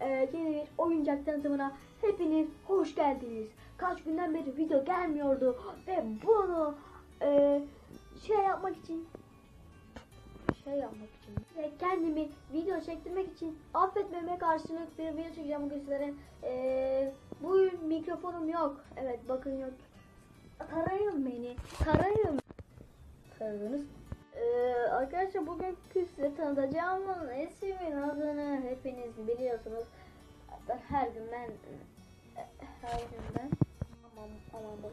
e, yeni bir oyuncak tanıtımına hepiniz hoş geldiniz. Kaç günden beri video gelmiyordu ve bunu e, şey yapmak için şey yapmak için ve kendimi video çektirmek için affetmeme karşılık bir video çekeceğim bugün sizlere. E, bu mikrofonum yok. Evet bakın yok. Tarayın beni. Tarayın. Taradınız. Ee, arkadaşlar bugün size tanıtacağım ismin adını hepiniz biliyorsunuz. Hatta her gün ben her gün ben aman aman boş.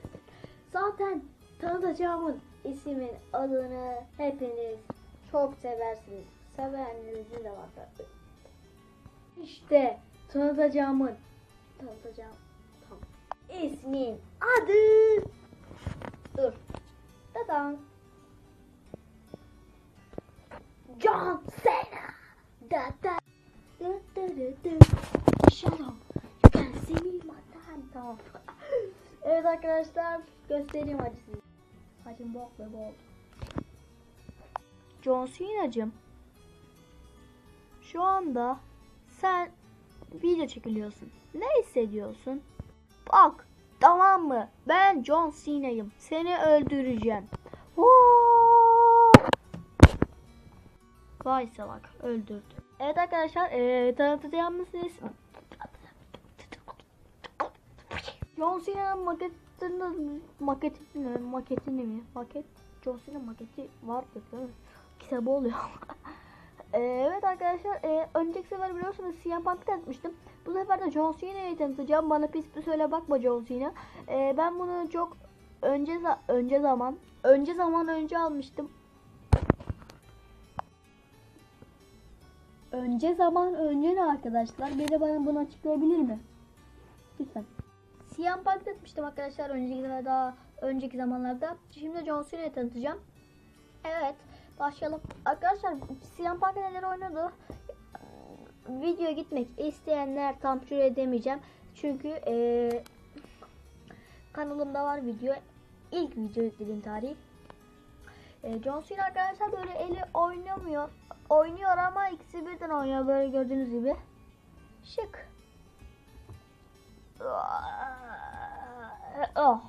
Zaten tanıtacağımın ismin adını hepiniz çok seversiniz. Sevenlerinizin de var tabii. İşte tanıtacağımın tanıtacağım tamam. İsmin adı dur. Tadan. John Cena. Da da. Da da da da. Shalom. You can see me my time. Tamam. evet arkadaşlar göstereyim size. Hacım bok ve bol. John Cena'cım. Şu anda sen video çekiliyorsun. Ne hissediyorsun? Bak tamam mı? Ben John Cena'yım. Seni öldüreceğim. Hoo! Vay salak öldürdü. Evet arkadaşlar ee, tanıtacağımız ismi. John Cena'nın maketini, maketini, maketini mi? Maket, John Cena maketi vardır değil mi? Kitabı oluyor. Evet arkadaşlar e, önceki sefer biliyorsunuz CM Punk'ı tanıtmıştım. Bu sefer de John Cena'yı tanıtacağım. Bana pis bir söyle bakma John Cena. Ee, ben bunu çok önce önce zaman önce zaman önce almıştım. Önce zaman önce ne arkadaşlar? Biri bana bunu açıklayabilir mi? Lütfen. CM Punk tanıtmıştım arkadaşlar önceki daha önceki zamanlarda. Şimdi John Cena'yı tanıtacağım. Evet. Başlayalım. Arkadaşlar CM Punk neler oynadı? Videoya gitmek isteyenler tam şuraya demeyeceğim. Çünkü eee, kanalımda var video. İlk video yüklediğim tarih. Eee, John Cena arkadaşlar böyle eli oynamıyor. Oynuyor ama ikisi birden oynuyor böyle gördüğünüz gibi. Şık. Oh.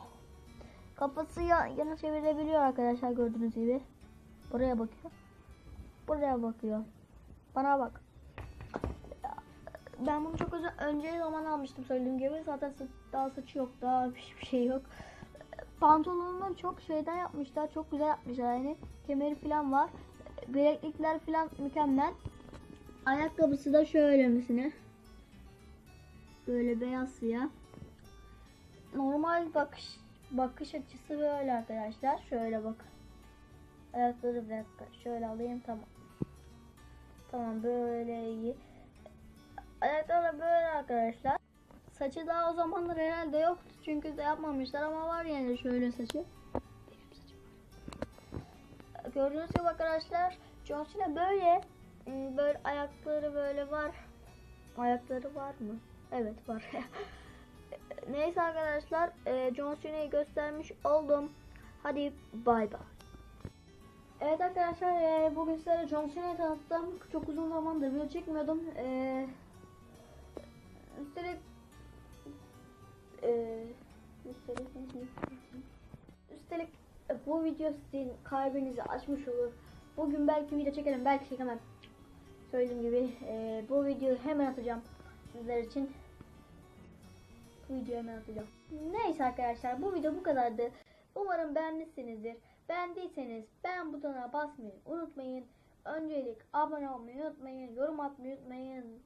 Kafası ya- yana çevirebiliyor arkadaşlar gördüğünüz gibi. Buraya bakıyor. Buraya bakıyor. Bana bak. Ben bunu çok özel önce zaman almıştım söylediğim gibi. Zaten daha saçı yok. Daha hiçbir şey yok. Pantolonunu çok şeyden yapmışlar. Çok güzel yapmışlar yani. Kemeri falan var. Bileklikler falan mükemmel. Ayakkabısı da şöyle misine. Böyle beyaz siyah. Normal bakış bakış açısı böyle arkadaşlar. Şöyle bakın. Ayakları bir. Şöyle alayım tamam. Tamam böyle iyi. Ayakları böyle arkadaşlar. Saçı daha o zamanlar herhalde yoktu. Çünkü de yapmamışlar ama var yani şöyle saçı. Gördüğünüz gibi arkadaşlar John Cena böyle Hmm, böyle ayakları böyle var. Ayakları var mı? Evet var. Neyse arkadaşlar e, John Cena'yı göstermiş oldum. Hadi bay bay. Evet arkadaşlar e, bugün sizlere John Cena'yı tanıttım. Çok uzun zamandır video çekmiyordum. E, üstelik e, üstelik e, video sizin kalbinizi açmış olur. Bugün belki video çekerim belki çekemem. Söylediğim gibi e, bu videoyu hemen atacağım sizler için. Bu videoyu hemen atacağım. Neyse arkadaşlar bu video bu kadardı. Umarım beğenmişsinizdir. Beğendiyseniz beğen butonuna basmayı unutmayın. Öncelik abone olmayı unutmayın. Yorum atmayı unutmayın.